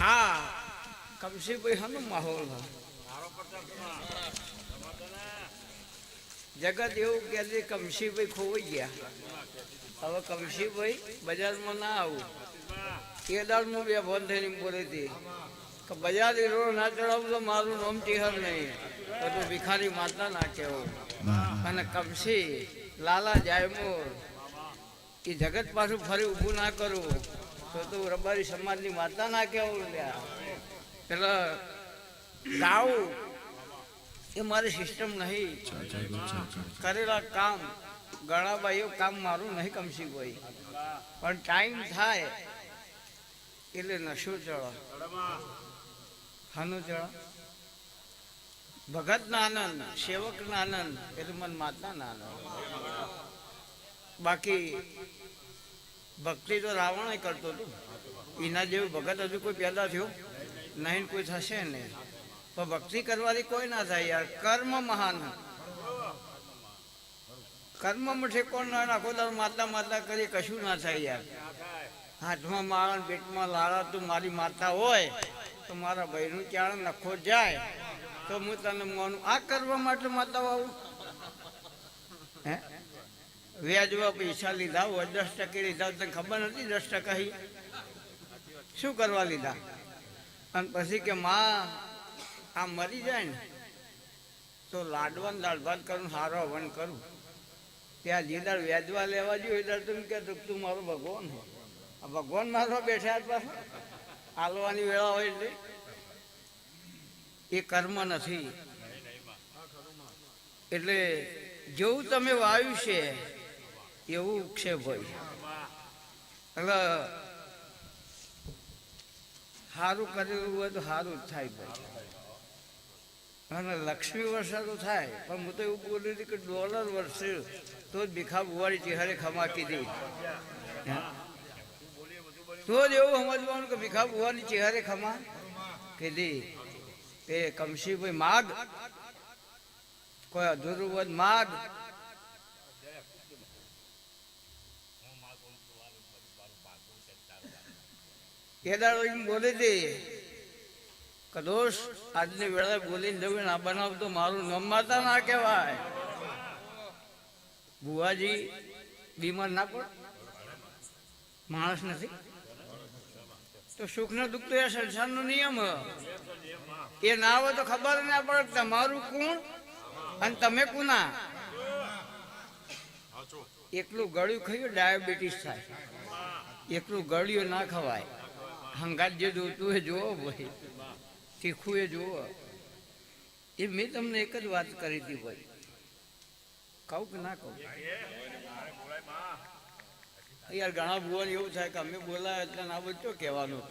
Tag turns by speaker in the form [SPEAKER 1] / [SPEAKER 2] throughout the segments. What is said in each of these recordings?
[SPEAKER 1] આ કમસીભાઈ હાનો માહોલ જગત એવું કે કમસીભાઈ ખોવાઈ ગયા. હવે કમસીભાઈ બજારમાં ના આવું. એ દાડમાં બે ફોન થઈને બોલે હતી કે બજાર રોડ ના ચડાવું તો મારું નામ ટીહર નહીં. બધું ભિખારી માતા ના કહેવું. અને કમસી લાલા જાયમોર એ જગત પાછું ફરી ઊભું ના કરવું તો તું રબારી સમાજની માતા ના કેવું લ્યા પેલા ગાવું એ મારી સિસ્ટમ નહીં. કરેલા કામ ભાઈઓ કામ મારું નહીં કમસી કોઈ. પણ ટાઈમ થાય, એટલે નશો ચડો. હાનું ચડો. ભગત ના આનંદ સેવક ના આનંદ એટલે મન માતા ના આનંદ બાકી ભક્તિ તો રાવણ કરતો હતો. એના જેવું ભગત હજુ કોઈ પેદા થયો? નહીં, કોઈ થશે નહીં પણ ભક્તિ કરવાથી કોઈ ના થાય યાર. કર્મ મહાન. કર્મ મઠે કોણ ના નાખો તારું માતા માતા કરી કશું ના થાય યાર. હાથમાં ને પેટમાં લાળા, તું મારી માતા હોય, તો મારા ભાઈનું ક્યાં નખો જાય, તો હું તને મોનું. આ કરવા માટે માતા આવું? હે? વ્યાજમાં પૈસા લીધા હોય, દસ ટકે લીધા તને ખબર નથી દસ ટકા શું કરવા લીધા? અને પછી કે માં, આ મરી જાય ને, તો લાડવાન દાળ ભાત કરું સારો હવન કરું. ત્યાં જે દાળ વ્યાજવા લેવા જોઈએ દર તું કે તું મારો ભગવાન હો. આ ભગવાન મારો બેઠા પાસે હાલવાની વેળા હોય એટલે. એ કર્મ નથી. એટલે જેવું તમે વાવ્યું છે એવું છે ભાઈ. એટલે સારું કરેલું હોય તો સારું જ થાય ભાઈ. અને લક્ષ્મી તો થાય, પણ હું તો એવું બોલ્યું હતું કે ડોલર વર્ષે તો જ ભીખા બુવારી ચહેરે ખમા કીધી. તો જ એવું સમજવાનું કે ભીખા બુવાની ચહેરે ખમા કીધી. એ કમશીભાઈ માગ. કોઈ અધૂરું વધ માગ. એ દાડો બોલી હતી કદોશ આજની વેળાએ બોલીને જવું ના બનાવ તો મારું નામ માતા ના કહેવાય. બુવાજી બીમાર ના પડ. માણસ નથી. તો સુખ ને દુઃખ તો એ સંસારનો નિયમ. એ ના હોય તો ખબર ના પડે તમારું કોણ અને તમે કોના. એકલું ગળ્યું ખાયું ડાયાબિટીસ થાય. એકલું ગળ્યું ના ખવાય. હંગાત જે જોતું એ જોવો ભાઈ. તીખું એ જોવો. એ મેં તમને એક જ વાત કરી હતી ભાઈ. કહું કે ના કહું? યાર, ઘણા ભુવન એવું થાય કે અમે બોલાય એટલે ના બચ્યો કહેવાનું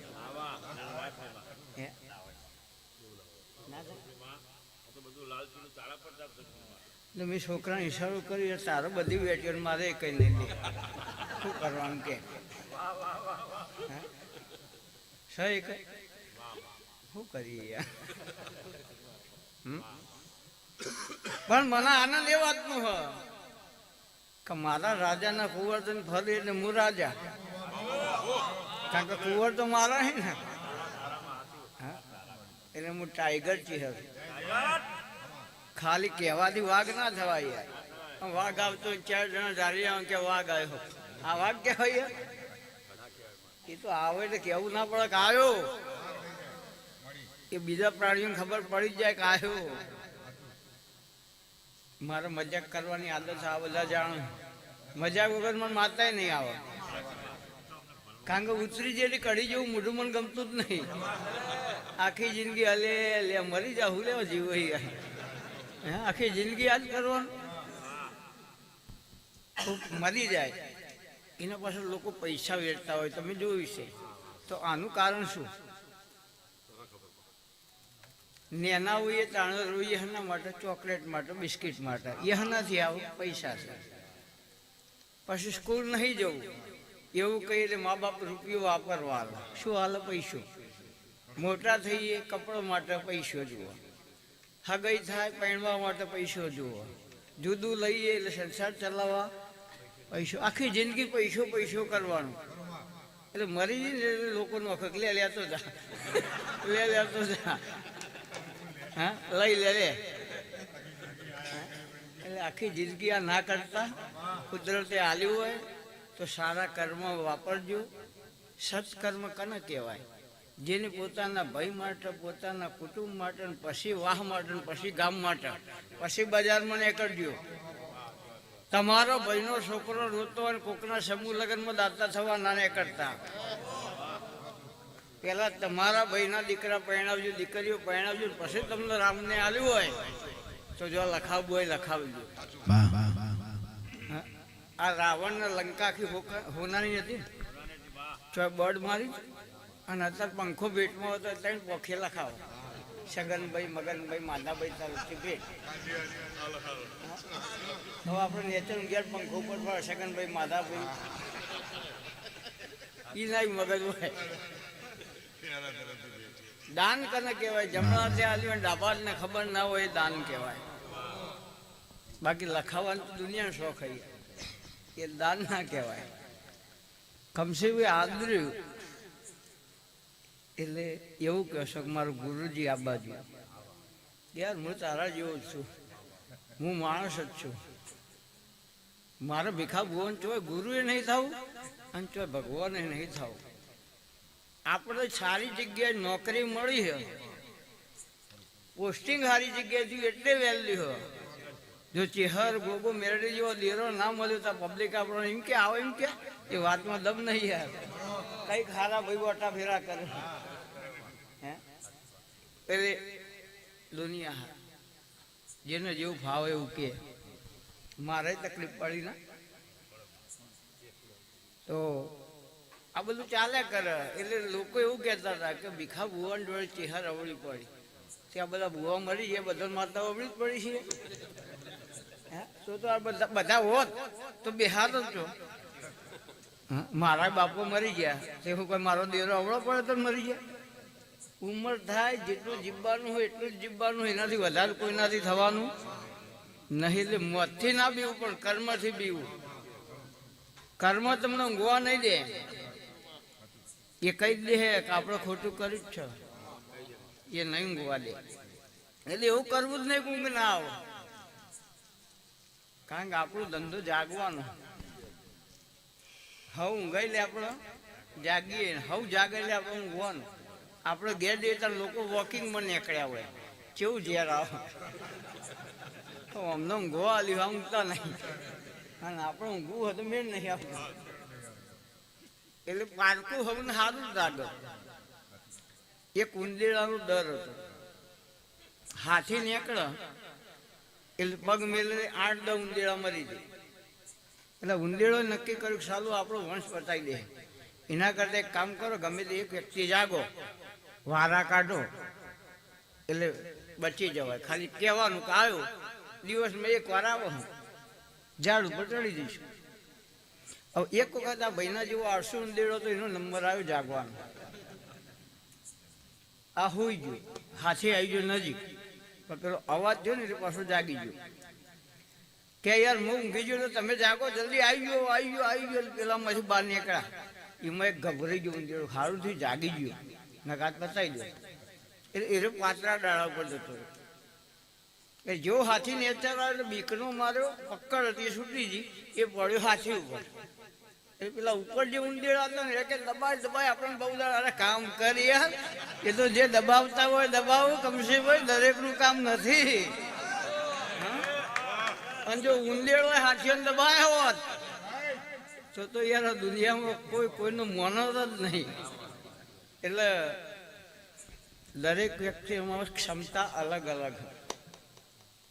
[SPEAKER 1] મેં છોકરાને ઈશારો કર્યો તારો બધી વેટીઓ મારે કઈ નહીં. શું કરવાનું કે? પણ મને આનંદ એ વાતનો હ કે મારા રાજાના કુંવર ફરી એટલે હું રાજા. કારણ કે કુંવર તો મારા હે ને? એટલે હું ટાઈગર ચિહર ખાલી કહેવાથી વાઘ ના થવાય યાર. વાઘ આવતો ચાર જણા ધારી કે વાઘ આવ્યો. આ વાઘ કહેવાય એ તો આવે એટલે કેવું ના પડે કે એ બીજા પ્રાણીઓને ખબર પડી જાય કે આવ્યો. મારે મજાક કરવાની આદત છે, આ બધા જાણે. મજાક વગર મને માતાય નહીં આવે. કારણ કે ઉતરી જેટલી કઢી જેવું મોઢું મને ગમતું જ નહીં. આખી જિંદગી હલે લે મરી જા હું લેવા જીવો આખી જિંદગી આજ કરવાનું? મરી જાય. એના પાછળ લોકો પૈસા વેચતા હોય, તમે જોયું છે તો આનું કારણ શું? નેના હોઈએ તાણા રોઈએ એના માટે, ચોકલેટ માટે, બિસ્કિટ માટે. એનાથી આવું, પૈસા છે. પછી સ્કૂલ નહીં જવું. એવું કહીએ એટલે મા બાપ રૂપિયો વાપરવા આવે. શું હાલ પૈસો? મોટા થઈએ, કપડો માટે પૈસો જુઓ. હગઈ થાય, પહેણવા માટે પૈસો જુઓ. જુદું લઈએ એટલે સંસાર ચલાવવા પૈસો, આખી જિંદગી પૈસો પૈસો કરવાનો. એટલે મરી જઈને લોકો નોખક લે લેતો જા. લે લેતો જા. હા, લઈ, લે લે? એટલે આખી જિંદગી આ ના કરતા. કુદરતે આલ્યું હોય તો સારા કર્મ વાપરજો. સત્કર્મ કને કહેવાય? જેને પોતાના ભાઈ માટે, પોતાના કુટુંબ માટે પછી વાહ માટે પછી ગામ માટે. પછી બજારમાં નીકળજો. તમારો ભાઈનો છોકરો રોતો અને કોકના સમૂહ લગ્નમાં દાતા થવા નાને કરતા. પેલા તમારા ભાઈના દીકરા પરણાવજો દીકરીઓ પરણાવજો પછી તમને રામને આલ્યું હોય તો જો લખાવવું હોય લખાવજો? આ રાવણ લંકા આખી હોકા- હોનારી હતી તો બર્ડ મારી અને અત્યારે પંખો ભેટમાં હતો ત્યાં પોખે લખાવો. સગનભાઈ મગનભાઈ માધાભાઈ તરફથી ભેટ. હવે આપણે નેચર ઘેર પંખો ઉપર પડે, છગનભાઈ માધાભાઈ ઈ નહીં મગજ હોય દાન કને કહેવાય? જમણા તે આલ્યું ડાબા ને ખબર ના હોય એ દાન કહેવાય. બાકી લખાવાનું તો દુનિયા શોખ એ દાન ના કહેવાય. કમસે આદર્યું. એટલે એવું કહેશો કે મારું ગુરુજી આ બાજુ. યાર, હું તારા જેવો જ છું. હું માણસ જ છું. મારે ભીખા ભુવન ચોય ગુરુએ નહીં થવું અને ચોય ભગવાને નહીં થવું. આપણે સારી જગ્યાએ નોકરી મળી છે પોસ્ટિંગ સારી જગ્યાએથી એટલે વેલ્યુ હોય. જો ચેહર, ગોગો, મેરડી જેવો દેરો ના મળ્યો તો પબ્લિક આપણો એમ કે, આવો એમ કે? એ વાતમાં દમ નહીં યાર કઈ ખારા ભાઈ વટા ફેરા કરે. હે પેલે દુનિયા જેને જેવું ભાવ એવું કે. મારે તકલીફ પડી ના. તો આ બધું ચાલે કરે. એટલે લોકો એવું કહેતા હતા કે ભીખા ભુવન જોડે ચેહર અવળી પડી. ત્યાં બધા ભુવા મરી ગયા બધા માતા અવળી જ પડી છે? તો તો આ બધા બધા હોત તો બિહાર જ છો. મારા બાપો મરી ગયા. તે કોઈ મારો દેરો અવળો પડે તો મરી ગયા. ઉંમર થાય, જેટલું જીવવાનું હોય એટલું જ જીવવાનું, એનાથી વધારે કોઈનાથી થવાનું. નહીં એટલે મોતથી ના બીવું, પણ કર્મથી બીવું. કર્મ તમને ઊંઘવા નહીં દે. એ કહી દે કે આપણે ખોટું કર્યું જ છે. એ નહીં ઊંઘવા દે. એટલે એવું કરવું જ નહીં ઊંઘ ના આવે. કારણ કે આપણો ધંધો જાગવાનો. હવ ઊંઘાઈ લે આપણે. જાગીએ. હવ જાગે લે આપણે ઊંઘવાનું. આપણે ગેર જઈએ લોકો વોકિંગમાં નીકળ્યા હોય. કેવું ઝેર આવે? તો અમને ગોવા આલી ઊંઘતા નહીં. અને આપણે ઊંઘવું હતું મેળ નહીં આપણે એટલે પારકું હવે સારું જ લાગે. એક ઉંદેડાનો ડર હતો. હાથી નીકળે, એટલે પગ મેલે આઠ દસ ઉંદેડા મરી જાય. એટલે ઉંદેડો નક્કી કર્યું સાલું આપણો વંશ બતાવી દે. એના કરતા એક કામ કરો, ગમે તે એક વ્યક્તિ જાગો. વારા કાઢો. એટલે બચી જવાય. ખાલી કહેવાનું કે આવ્યો દિવસમાં એક વાર આવો ઝાડ ઉપર ચડી જઈશું. હવે એક વખત આ ભાઈના જેવો આરસો દેડો તો એનો નંબર આવ્યો જાગવાનો. આ હોઈ ગયો. હાથી આવી ગયો નજીક. પણ પેલો અવાજ જો ને એટલે પાછો જાગી ગયો. કે યાર હું ઊંઘી ગયો તમે જાગો, જલ્દી આવી ગયો આવી ગયો આવી ગયો. પેલા માંથી બહાર નીકળ્યા. એમાં એક ગભરાઈ ગયો ઉંદેડો સારું થયું જાગી ગયો. નકાત બતાવી દો. એટલે એ પાતળા ડાળા ઉપર જતો એ જો હાથી એટલે બીકનો માર્યો પક્કડ હતી છૂટી ગઈ. એ પડ્યો હાથી ઉપર. એ પેલા ઉપર જે ઊંડેળા હતા ને એટલે કે દબાય દબાય, આપણને બહુ અરે કામ કરી યાર, એ તો જે દબાવતા હોય દબાવો, કમસે ભાઈ દરેકનું કામ નથી? અને જો ઉંદેડો હાથીઓને દબાય હોત, તો તો યાર દુનિયામાં કોઈ, કોઈનું મોનો જ નહીં. એટલે દરેક વ્યક્તિમાં ક્ષમતા અલગ અલગ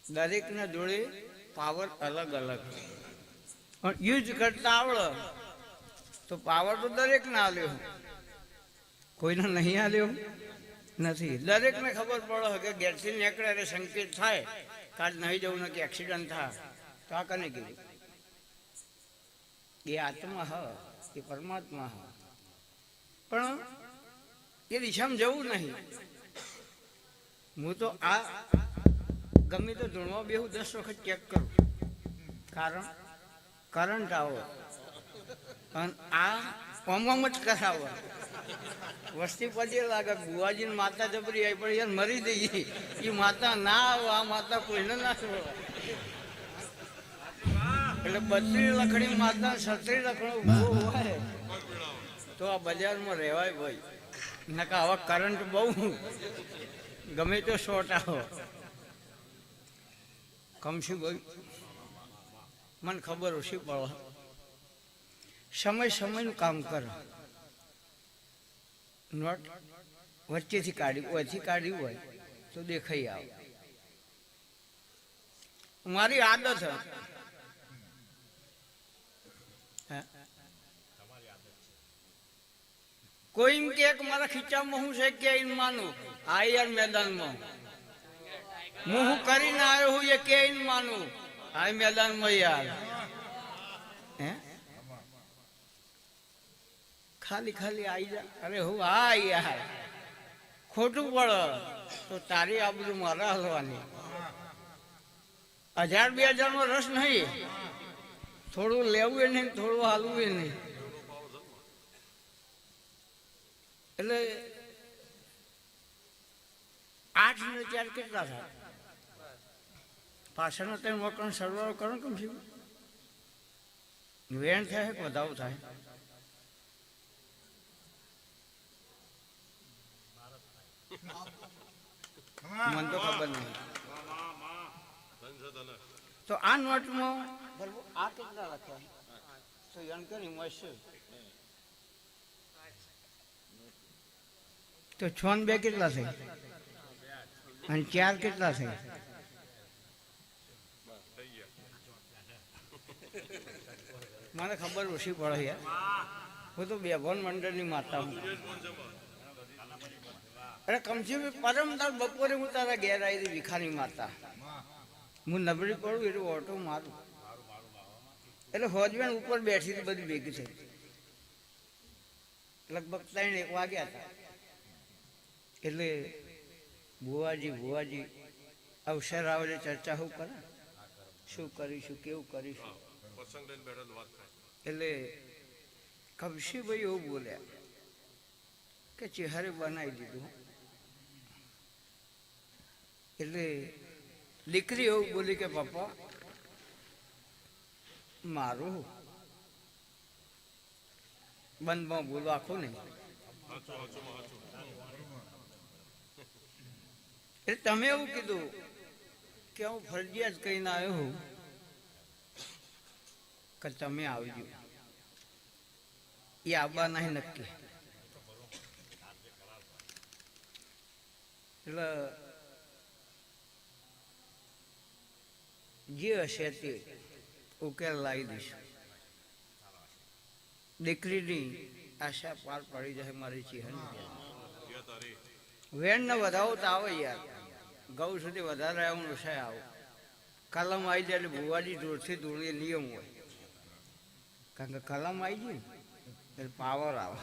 [SPEAKER 1] દરેકને જોડે પાવર અલગ અલગ પણ યુઝ કરતા આવડે, તો પાવર તો દરેકને આલ્યો કોઈને નહીં આલ્યો નથી. દરેકને ખબર પડે કે ગેરથી નીકળે એટલે સંકેત થાય કાલ નહીં જવું નથી એક્સિડન્ટ થાય. તો આ કને કીધું? એ આત્મા હ, એ પરમાત્મા હ. પણ એ દિશામાં જવું નહીં. હું તો આ ગમે તો ધૂણવા બેહું દસ વખત ચેક કરું. કારણ કરંટ આવો. અને આ આમ જ કરાવો. વસ્તી પછી લાગે બુવાજીની માતા જબરી આવી પણ યાર મરી જઈએ. એ માતા ના આવે આ માતા કોઈને ના છોડે એટલે બત્રી લખણી માતા છત્રી લખણી બહુ હોય. તો આ બજારમાં રહેવાય ભાઈ. નકા આવા કરંટ બહુ ગમે તો શોર્ટ આવો. કમશું ગયું મને ખબર ઓછી પડો. સમય સમયનું કામ કરો. નોટ વચ્ચેથી કાઢ્યું હોયથી કાઢ્યું હોય, તો દેખાઈ આવે. મારી આદત છે કોઈ એમ કે મારા ખીચામાં હું છે કે એમ માનું? આ યાર, મેદાનમાં. હું હું કરીને આવ્યો હું એ કે એમ માનું? આ મેદાનમાં, યાર. હે? ખાલી ખાલી આવી જા. અરે હું આ યાર. ખોટું પડે તો તારી આબરૂ મારા હલવાની. હજાર બે હજારનો રસ નહીં. થોડું લેવું નહીં, થોડું હાલવું નહીં. એટલે આઠ ને ચાર કેટલા થાય? પાછળના ત્રણ મકાન સરવાળો કરો કેમ છે વેણ થાય કે વધારો થાય? મન તો ખબર નહીં. તો આ નોટમાં આ કેટલા લખ્યા? તો એમ કરી મળશે તો છ ને બે કેટલા થઈ? અને ચાર કેટલા થઈ? મને ખબર ઓછી પડે યાર. હું તો બેભોન મંડળની માતા હું. અરે કમસે કમ પરમ તાર બપોરે હું તારા ઘેર આવી હતી વિખાની માતા. હું નબળી પડું એટલે ઓટો મારું. એટલે હોજબેન ઉપર બેઠી હતી, બધી ભેગી થઈ. લગભગ ત્રણ એક વાગ્યા હતા. એટલે ભુવાજી ભુવાજી અવસર આવે ચર્ચા શું કરે? શું કરીશું, કેવું કરીશું? એટલે કબશીભાઈ એવું બોલ્યા કે ચહેરે બનાવી દીધું. એટલે દીકરી એવું બોલી કે પપ્પા મારું બંધમાં બોલવા આખું નહીં. એટલે તમે એવું કીધું કે હું ફરજિયાત કહીને આવ્યો હું કે તમે આવજો. એ આવવા નહીં નક્કી. એટલે જે હશે તે ઉકેલ લાવી દઈશું. દીકરીની આશા પાર પડી જાય મારી ચિહન વેણ ને વધાવો તો આવે યાર. ગૌ સુધી વધારે આવું છે આવું. કલમ આવી જાય એટલે ભુવાજી દૂરથી દૂર નિયમ હોય. કારણ કે કલમ આવી ગઈ ને, એટલે પાવર આવે.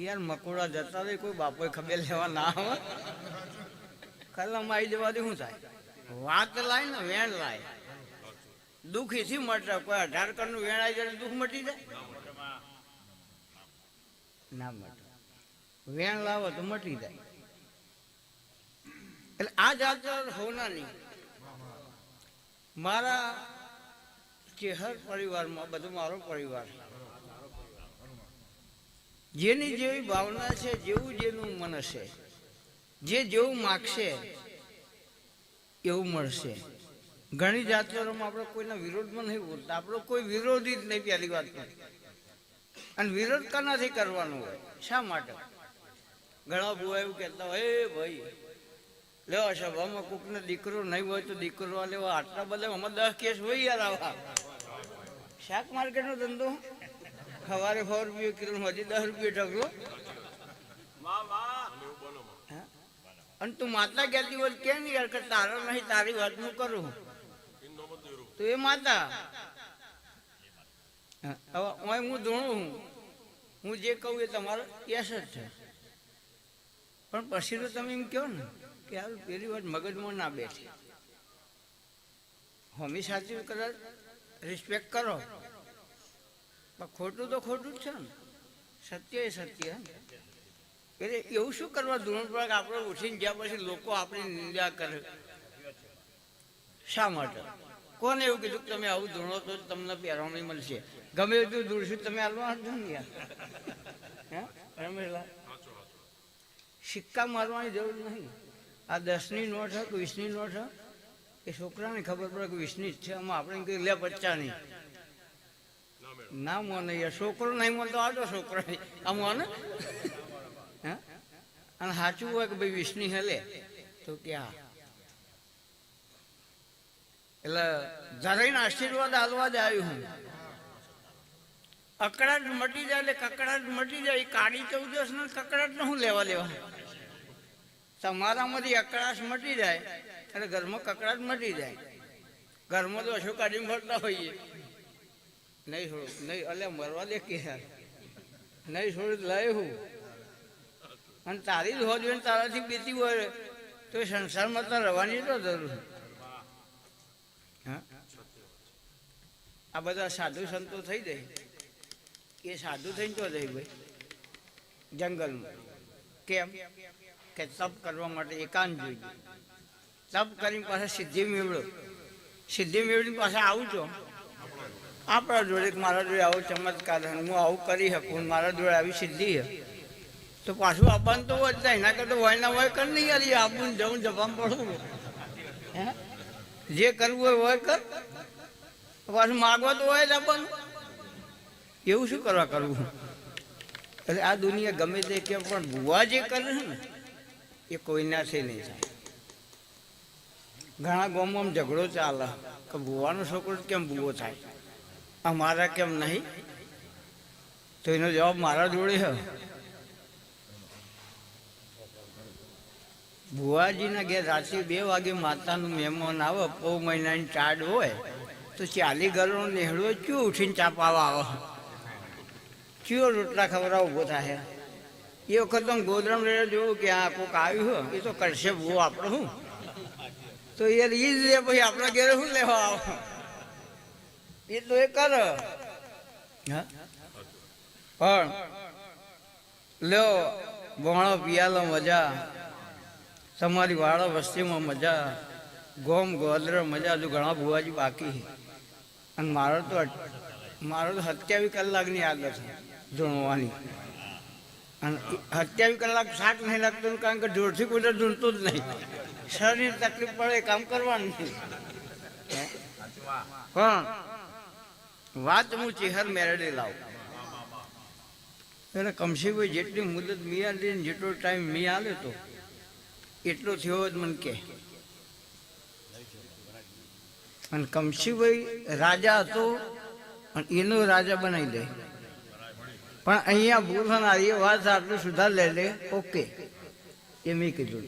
[SPEAKER 1] યાર મકોડા જતા રહે, કોઈ બાપોએ ખબર લેવા ના આવે. કલમ આવી જવાથી શું થાય? વાત લાય ને વેણ લાય. દુઃખ એથી મટે, કોઈ અઢાર કરનું વેણ આવી જાય દુઃખ મટી જાય? ના મટે. વેણ લાવો તો મટી જાય. એટલે આ જાત હોનાની મારા ચેહર પરિવારમાં બધો મારો પરિવાર. જેની જેવી ભાવના છે, જેવું જેનું મન હશે, જે જેવું માગશે, એવું મળશે. ઘણી જાતિઓમાં આપણે કોઈના વિરોધમાં નહીં બોલતા. આપણો કોઈ વિરોધી જ નહીં, પહેલી વાત અને વિરોધ કનાથી કરવાનો હોય. શા માટે? ઘણા ભૂવા એવું કહેતા હોય, એ ભાઈ લેવા સભામાં કોકને દીકરો નહીં હોય તો દીકરો લેવા આટલા બધા આમાં દસ કેસ હોય યાર આવા. શાક માર્કેટનો ધંધો? સવારે સો રૂપિયા કિલો હજી દસ રૂપિયા ઢગલો? અને તું માતા કહેતી હોય કે નહીં યાર કે તારો નહીં, તારી વાત હું કરું? તો એ માતા? હવે હું ધોણું હું? જે કહું એ તમારો કેસ જ છે. પણ પછી તો તમે એમ કહો ને. હાલ પેલી વાત મગજમાં ના બેઠી. હોમી સાચી કદાચ રિસ્પેક્ટ કરો. પણ ખોટું તો ખોટું જ છે ને. સત્ય એ સત્ય. એટલે એવું શું કરવા ધોરણ આપણે ઉઠીને ગયા પછી લોકો આપણી નિંદા કરે? શા માટે? કોને એવું કીધું કે તમે આવું ધૂણો તો તમને પહેરવાની મળશે? ગમે એટલું ધૂળશું તમે હાલવા જ ને યાર. હે? રમેશલા સિક્કા મારવાની જરૂર નહીં. આ દસની નોટ હોય કે વીસની નોટ હોય એ છોકરાને ખબર પડે કે વીસની જ છે, આમાં આપણે કઈ લે પચાની ના. મોને યાર, છોકરો નહીં મળતો આડો છોકરો આ મોને? હા? અને સાચું હોય કે ભાઈ વીસની હેલે તો કે હા. એટલે જરાઈને આશીર્વાદ હાલવા જ આવ્યું હું. અકળાટ મટી જાય એટલે કકડાટ મટી જાય. એ કાળી ચૌદસ ને કકડાટ ને હું લેવા લેવા તમારામાંથી અકળાશ મટી જાય અને ઘરમાં કકડાટ મટી જાય. ઘરમાં તો અશોક કાઢીને ફરતા હોઈએ. નહીં છોડું, નહીં, અલે મરવા દે કે. નહીં છોડું લઈ હું. અને તારી જ હોજ ને તારાથી પીતી હોય, તો સંસારમાં તો રહેવાની તો જરૂર આ બધા સાધુ સંતો થઈ જાય. એ સાધુ થઈને તો જાય ભાઈ, જંગલમાં. કેમ? કે તપ કરવા માટે એકાંત જોઈએ. તપ કરીને પાછા સિદ્ધિ મેળવો. સિદ્ધિ મેળવીને પાછા આવું છો? આપણા જોડે મારા જોડે આવો ચમત્કાર હું આવું કરી શકું મારા જોડે આવી સિદ્ધિ છે. તો પાછું આપવાનું તો હોય જાય એના કરતા હોય ના હોય કર નહીં યાર આપવું જવું જવાનું હે? જે કરવું હોય હોય કર. પાછું માગવા તો હોય જ આપવાનું એવું શું કરવા કરવું? એટલે આ દુનિયા ગમે તે કે પણ ભૂવા જે કરે છે ને એ કોઈનાથી નહીં. થાય ઘણા ગામમાં ઝઘડો ચાલે. કે ભૂવાનો છોકરો કેમ ભૂવો થાય? આ મારા કેમ નહીં? તો એનો જવાબ મારા જોડે છે ભુવાજીના ઘેર રાત્રે બે વાગે માતાનું મહેમાન આવે પૌ મહિનાની ચાડ હોય, તો ચાલી ઘરનો નેહડો ચ્યો ઉઠીને ચાપાવા આવે? ચ્યો રોટલા ખવડાવ ઊભો થાય? એ વખત તો ગોદરામ રેડે જોયું કે આ કોક આવ્યું હો, એ તો કરશે બહુ આપણે શું તો એ એ જ લે પછી આપણા ઘેરે શું લેવા આવો? એ તો એ કર. પણ, લ્યો ભોણો પિયાલો મજા. તમારી વાળા વસ્તીમાં મજા. ગોમ ગોદર મજા, હજુ ઘણા ભુવાજી બાકી અને મારો તો મારો તો સત્યાવીસ કલાકની આદત છે, ધૂણવાની. અને સત્યાવીસ કલાક શાક નહીં લાગતું કારણ કે જોરથી કોઈ તો જ નહીં. શરીર તકલીફ પડે કામ કરવાનું નહીં. પણ વાત હું ચેહર મેળવી લાવું. એટલે કમશીભાઈ જેટલી મુદત મી આલી જેટલો ટાઈમ મી આલે તો એટલો થયો જ મને કે. અને કમશીભાઈ રાજા હતો અને એનો રાજા બનાવી દે. પણ અહીંયા ભૂલ એ વાત આટલું સુધાર લે લે. ઓકે. એ મેં કીધું.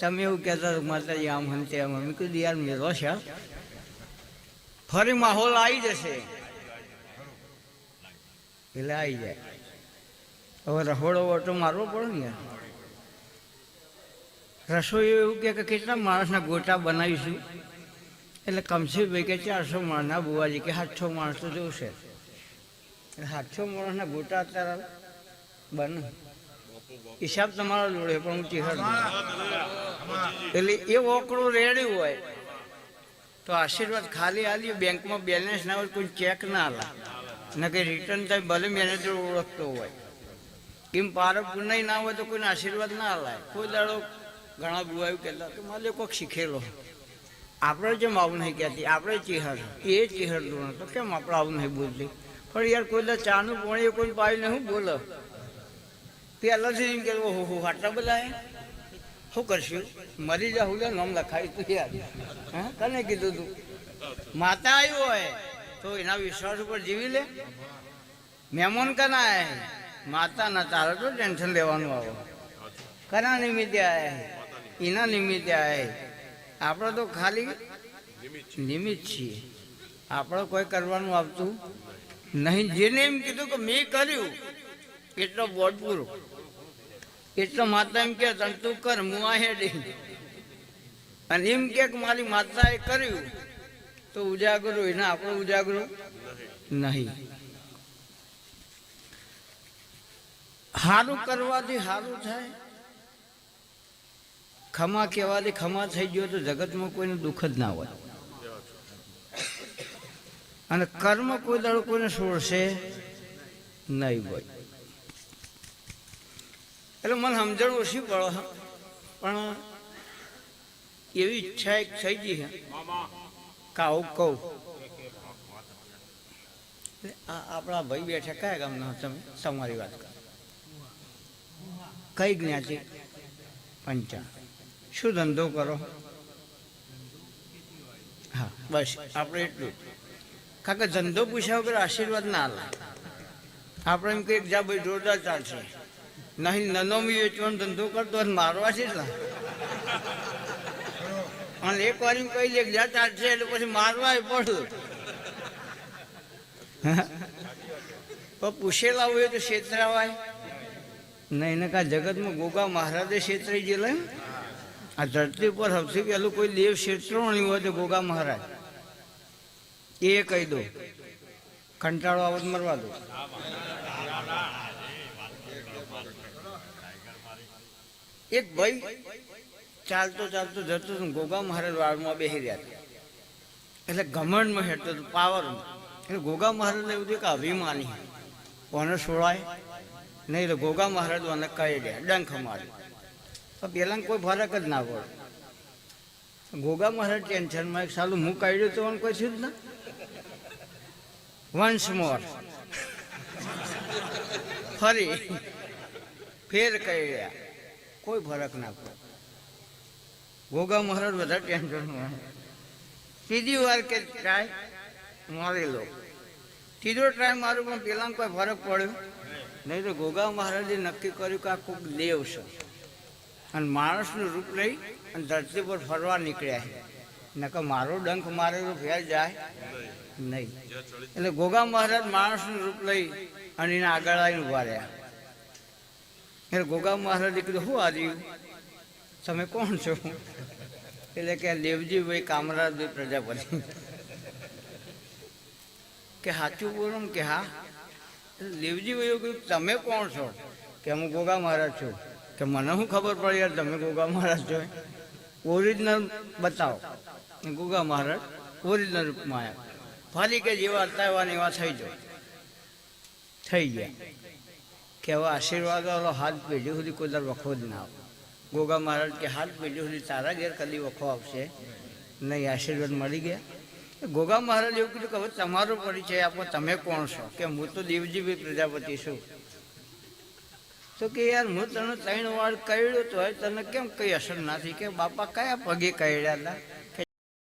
[SPEAKER 1] તમે એવું કહેતા હતા માતાજી આમ હમ તેમ મેં કીધું, યાર મેળો છે ફરી માહોલ આવી જશે. એટલે આવી જાય. હવે રહોડો ઓટો મારવો પડે ને યાર. રસોઈ એવું કે કેટલા માણસના ગોટા બનાવીશું? એટલે કમસે ભાઈ કે ચારસો માણસના બુવાજી કે સાતસો માણસ તો જોશે. સાતસો માણસના ગોટા અત્યારે બને. હિસાબ તમારો જોડે પણ હું ચીહર એટલે એ ઓકડું રેડી હોય, તો આશીર્વાદ ખાલી આલી બેંકમાં બેલેન્સ ના હોય, કોઈ ચેક ના આલા. ને કે રિટર્ન થાય, ભલે મેનેજર ઓળખતો હોય. કેમ પારક પુનાઈ ના હોય, તો કોઈને આશીર્વાદ ના આલાય. કોઈ દાડો ઘણા બુવાયું કહેતા કે મારે કોઈક શીખેલો. આપણે જેમ આવું નહીં કહેતી, આપણે ચીહર એ ચીહર દોણ તો કેમ આપણે આવું નહીં બોલતી? પણ યાર કોઈ દાડો ચાનું પોણી કોઈ પાયું નહીં બોલો. પહેલાંથી એમ કે ઓહો, હો, આટલા બધા? શું કરશું? મરી જા હું નામ લખાયું તું યાર. હા? કને કીધું તું? માતા આવ્યું હોય, તો એના વિશ્વાસ ઉપર જીવી લે. મહેમાન કના આય માતા ના તારે તો ટેન્શન લેવાનું આવો. કના નિમિત્તે આય એના નિમિત્તે આય આપણે તો ખાલી નિમિત્ત છીએ. આપણે કોઈ કરવાનું આવતું નહીં, જેને એમ કીધું કે મેં કર્યું, એટલો બોટ પૂરો. એટલો માતા એમ કે તું કર, હું આ હેડી. અને એમ કે મારી માતાએ કર્યું, તો ઉજાગરો એને આપણો ઉજાગરો નહીં. સારું કરવાથી સારું થાય. ખમા કહેવાથી ખમા થઈ ગયો તો જગતમાં કોઈને દુઃખ જ ના હોય. અને કર્મ કોઈ દાડો કોઈને છોડશે નહીં ભાઈ. એટલે મને સમજણ ઓછી પડે. પણ એવી ઈચ્છા એક થઈ ગઈ કે આવું કહું. આપણા ભાઈ બેઠા કયા ગામના તમે? તમારી વાત કરો. કઈ જ્ઞાતિ? પંચા શું ધંધો કરો? હા, બસ, આપણે એટલું. કારણ કે ધંધો પૂછ્યા વગર આશીર્વાદ ના લે. આપણે એમ કહીએ જા ભાઈ, જોરદાર ચાલશે નહીં, નનોમી વેચવાનો ધંધો કરતો મારવા છે અને એક વાર એમ કહી દે જા ચાલશે એટલે પછી મારવા પડું. પણ પૂછેલા હોય તો છેતરાવાય. નહીં, એને કા જગતમાં ગોગા મહારાજે છેતરી ગયેલા આ ધરતી પર સૌથી પહેલું કોઈ દેવ નહીં હોય તો ગોગા મહારાજ. એ કહી દો કંટાળો આવત મરવા દો એક ભાઈ ચાલતો ચાલતો જતો હતો ગોગા મહારાજ વાળમાં બેસી રહ્યા હતા. એટલે ઘમંડમાં હેઠતો હતો પાવર એટલે ગોગા મહારાજને એવું થયું કે અભિમાની. કોને છોડાય? નહીં તો ગોગા મહારાજ મને કહી દે, ડંખ મારી. તો પેલા કોઈ ફરક જ ના પડે. ગોગા મહારાજ ટેન્શનમાં એક સાલું હું કાઢ્યું તો કોઈ થયું જ ના. Once more. ફરી ફેર કહી રહ્યા કોઈ ફરક ના પડે. ગોગા મહારાજ બધા ટેન્શન ત્રીજી વાર કે ટ્રાય મારી લો ત્રીજો ટ્રાય મારું પણ પેલા કોઈ ફરક પડ્યો? નહીં તો ગોગા મહારાજે નક્કી કર્યું કે આ કોઈક દેવ છે. અને માણસનું રૂપ લઈ અને ધરતી પર ફરવા નીકળ્યા છે. નકર મારો ડંખ મારેલો ફેર જાય. નહીં. એટલે ગોગા મહારાજ માણસનું રૂપ લઈ અને એને આગળ આવીને ઊભા રહ્યા. એટલે ગોગા મહારાજે કીધું શું આવ્યું તમે કોણ છો? એટલે કે, દેવજીભાઈ કામરાજભાઈ પ્રજાપતિ. કે સાચું બોલો કે હા. દેવજીભાઈ એવું કીધું, તમે કોણ છો? કે, હું ગોગા મહારાજ છું. કે, મને શું ખબર પડી યાર, તમે ગોગા મહારાજ છો? ઓરિજિનલ બતાવો. ગોગા મહારાજ ઓરિજિનલ રૂપમાં આવ્યા. ફરી કે જેવા હતા એવા ને એવા થઈ જાય. થઈ ગયા કે હવે આશીર્વાદ વાળો હાથ પેઢી સુધી કોઈ દર વખો જ ના આવે. ગોગા મહારાજ કે હાથ પેઢી સુધી તારા ઘેર કદી વખો આવશે? નહીં, આશીર્વાદ મળી ગયા. ગોગા મહારાજ એવું કીધું કે હવે તમારો પરિચય આપો, તમે કોણ છો? કે હું તો દેવજીભાઈ પ્રજાપતિ છું. તો કે યાર, હું તને ત્રણ વાર કહ્યું તો તને કેમ કઈ અસર નથી કે બાપા કયા પગે કહ્યા હતા?